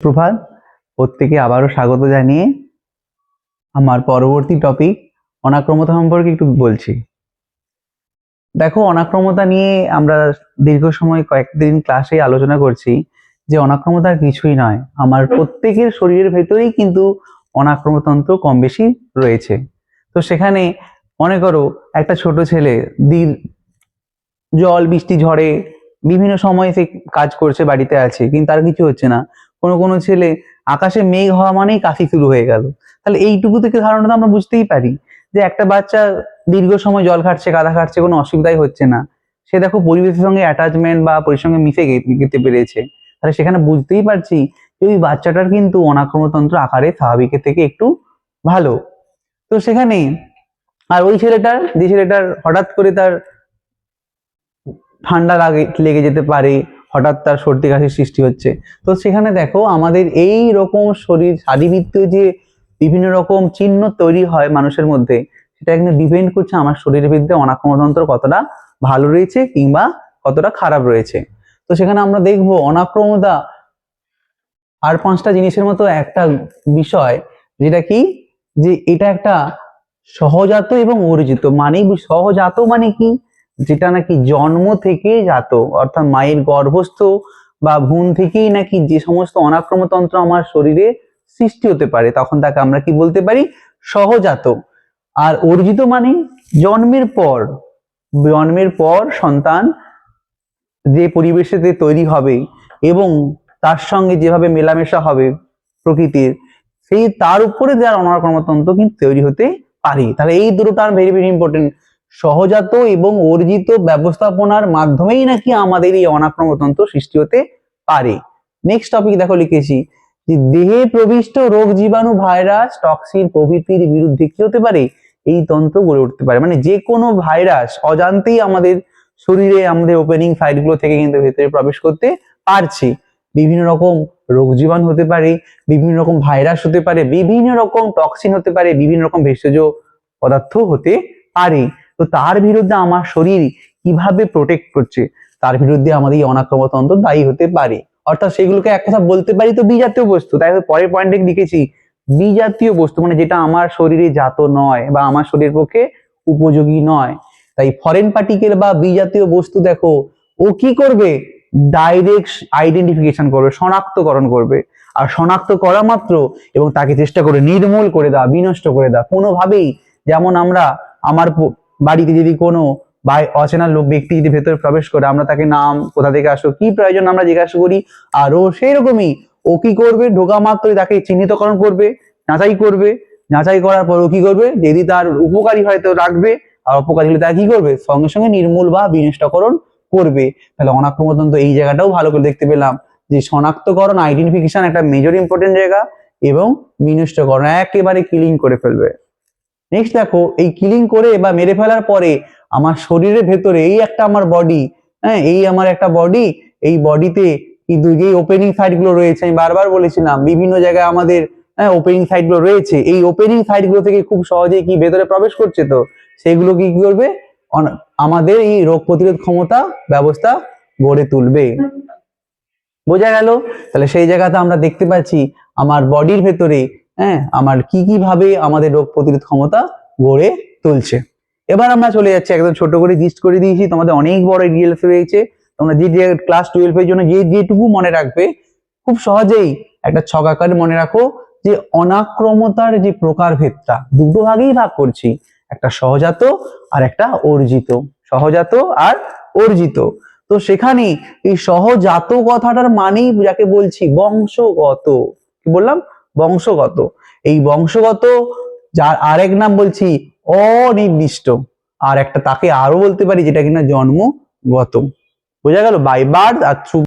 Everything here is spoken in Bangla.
প্রভাত প্রত্যেকে আবারও স্বাগত জানিয়ে আমার পরবর্তী টপিক অনাক্রমতা সম্পর্কে একটু বলছি। দেখো, অনাক্রমতা নিয়ে আমরা দীর্ঘ সময় কয়েকদিন ক্লাসে আলোচনা করছি যে অনাক্রমতা কিছুই নয়। আমার প্রত্যেকের শরীরের ভেতরেই কিন্তু অনাক্রমতন্ত্র কম বেশি রয়েছে। তো সেখানে মনে করো, একটা ছোট ছেলে দিন জল, বৃষ্টি, ঝড়ে বিভিন্ন সময় সে কাজ করছে, বাড়িতে আছে, কিন্তু তার কিছু হচ্ছে না। কোনো কোনো ছেলে আকাশে মেঘ হওয়া মানেই কাশি শুরু হয়ে গেল। তাহলে এইটুকু থেকে ধারণাটা আমরা বুঝতেই পারি যে একটা বাচ্চা দীর্ঘ সময় জল খাটছে কাদা খাটছে কোনো অসুবিধাই হচ্ছে না। সে দেখো পরিবেশের সঙ্গে অ্যাটাচমেন্ট বা পরিবেশের সঙ্গে মিশে গে- যেতে পেরেছে। তাহলে সেখানে বুঝতেই পারছি যে ওই বাচ্চাটার কিন্তু অনাক্রমতন্ত্র আকারে স্বাভাবিকের থেকে একটু ভালো। তো সেখানে আর ওই ছেলেটার, যে ছেলেটার হঠাৎ করে তার ঠান্ডা লাগে, লেগে যেতে পারে হঠাৎ তার সর্দি কাশির সৃষ্টি হচ্ছে। তো সেখানে দেখো আমাদের এই রকম শরীর, শারীরবৃত্তীয় যে বিভিন্ন রকম চিহ্ন তৈরি হয় মানুষের মধ্যে, সেটা কিন্তু ডিপেন্ড করছে আমার শরীরের মধ্যে অনাক্রমতন্ত্র কতটা ভালো রয়েছে কিংবা কতটা খারাপ রয়েছে। তো সেখানে আমরা দেখব অনাক্রমতা আর পাঁচটা জিনিসের মতো একটা বিষয়, যেটা কি? যে এটা একটা সহজাত এবং অর্জিত। মানে সহজাত মানে কি? যেটা নাকি জন্ম থেকে জাত, অর্থাৎ মায়ের গর্ভস্থ বা ভ্রূণ থেকেই নাকি যে সমস্ত অনাক্রমতন্ত্র আমার শরীরে সৃষ্টি হতে পারে, তখন তাকে আমরা কি বলতে পারি? সহজাত। আর অর্জিত মানে জন্মের পর জন্মের পর সন্তান যে পরিবেশেতে তৈরি হবে এবং তার সঙ্গে যেভাবে মেলামেশা হবে প্রকৃতির, সেই তার উপরে যার অনাক্রমতন্ত্র কিন্তু তৈরি হতে পারে। তাহলে এই দুটো টার্ম ভেরি ভেরি ইম্পর্টেন্ট সহজাত এবং অর্জিত ব্যবস্থাপনার মাধ্যমেই নাকি আমাদের এই অনাক্রমতন্ত্র সৃষ্টি হতে পারে। নেক্সট টপিক দেখো লিখেছি, যে দেহে প্রবিষ্ট রোগ জীবাণু ভাইরাস টক্সিন প্রভৃতির বিরুদ্ধে কি হতে পারে? এই তন্ত্র গড়ে উঠতে পারে। মানে যে কোনো ভাইরাস অজান্তেই আমাদের শরীরে, আমাদের ওপেনিং সাইডগুলো থেকে কিন্তু ভেতরে প্রবেশ করতে পারছে। বিভিন্ন রকম রোগ জীবাণু হতে পারে, বিভিন্ন রকম ভাইরাস হতে পারে, বিভিন্ন রকম টক্সিন হতে পারে, বিভিন্ন রকম ভেষজ পদার্থ হতে পারে। তো তার বিরুদ্ধে আমার শরীর কীভাবে প্রোটেক্ট করছে? তার বিরুদ্ধে আমাদের এই অনাক্রমতন্ত্র দায়ী হতে পারে। অর্থাৎ সেগুলোকে এক কথা বলতে পারি তো বিজাতীয় বস্তু। তাই পরের পয়েন্টে লিখেছি, বিজাতীয় বস্তু মানে যেটা আমার শরীরে জাত নয় বা আমার শরীরের পক্ষে উপযোগী নয়। তাই ফরেন পার্টিকেল বা বিজাতীয় বস্তু দেখো, ও কি করবে? ডাইরেক্ট আইডেন্টিফিকেশন করবে, শনাক্তকরণ করবে। আর শনাক্ত করা মাত্র এবং তাকে চেষ্টা করে নির্মূল করে দেওয়া, বিনষ্ট করে দেওয়া। কোনোভাবেই যেমন আমরা আমার বাড়িতে যদি কোনো বা অচেনা লোক, ব্যক্তি যদি ভেতরে প্রবেশ করে, আমরা তাকে নাম, কোথা থেকে আসো কি প্রয়োজন আমরা জিজ্ঞাসা করি, আর ও সেই রকমই ও কি করবে, ঢোকা মাত্রই তাকে চিহ্নিতকরণ করবে, যাচাই করবে, যাচাই করার পর ও কি করবে, যদি তার উপকারী হয়তো রাখবে, আর অপকারী হলে তাকে কি করবে, সঙ্গে সঙ্গে নির্মূল বা বিনষ্টকরণ করবে। তাহলে অনাক্রমতন্ত্র এই জায়গাটাও ভালো করে দেখতে পেলাম যে শনাক্তকরণ আইডেন্টিফিকেশন একটা মেজর ইম্পর্টেন্ট জায়গা এবং বিনষ্টকরণ, একেবারে কিলিং করে ফেলবে। নেক্সট দেখো, এই কিলিং করে বা মেরে ফেলার পরে আমার শরীরের ভেতরে এই একটা আমার বডি হ্যাঁ এই আমার একটা বডি এই বডিতে যে ওপেনিং সাইডগুলো রয়েছে। আমি বারবার বলেছিলাম, বিভিন্ন জায়গায় আমাদের হ্যাঁ ওপেনিং সাইডগুলো রয়েছে। এই ওপেনিং সাইডগুলো থেকে খুব সহজে কি ভেতরে প্রবেশ করছে তো? সেগুলো কি করবে? আমাদের এই রোগ প্রতিরোধ ক্ষমতা ব্যবস্থা গড়ে তুলবে। বোঝা গেল? তাহলে সেই জায়গাতে আমরা দেখতে পাচ্ছি, আমার বডির ভেতরে হ্যাঁ আমার কি কি ভাবে আমাদের রোগ প্রতিরোধ ক্ষমতা গড়ে তুলছে। এবার আমরা চলে যাচ্ছি, একদম ছোট করে লিস্ট করে দিয়েছি। তোমাদের অনেক বড় ডিটেলস রয়েছে। তোমরা যে ক্লাস টুয়েলভ এর জন্য যে যেটুকু মনে রাখবে, খুব সহজেই একটা ছক আকারে মনে রাখো যে অনাক্রমতার যে প্রকারভেদটা, দুটো ভাগেই ভাগ করছি। একটা সহজাত আর একটা অর্জিত। সহজাত আর অর্জিত। তো সেখানে এই সহজাত কথাটার মানেই যাকে বলছি বংশগত। কি বললাম? বংশগত। এই বংশগত, যার আরেক নাম বলছি অনির্দিষ্ট। আর একটা তাকে আরও বলতে পারি যেটা কিনা জন্মগত। বোঝা গেল? By birth R through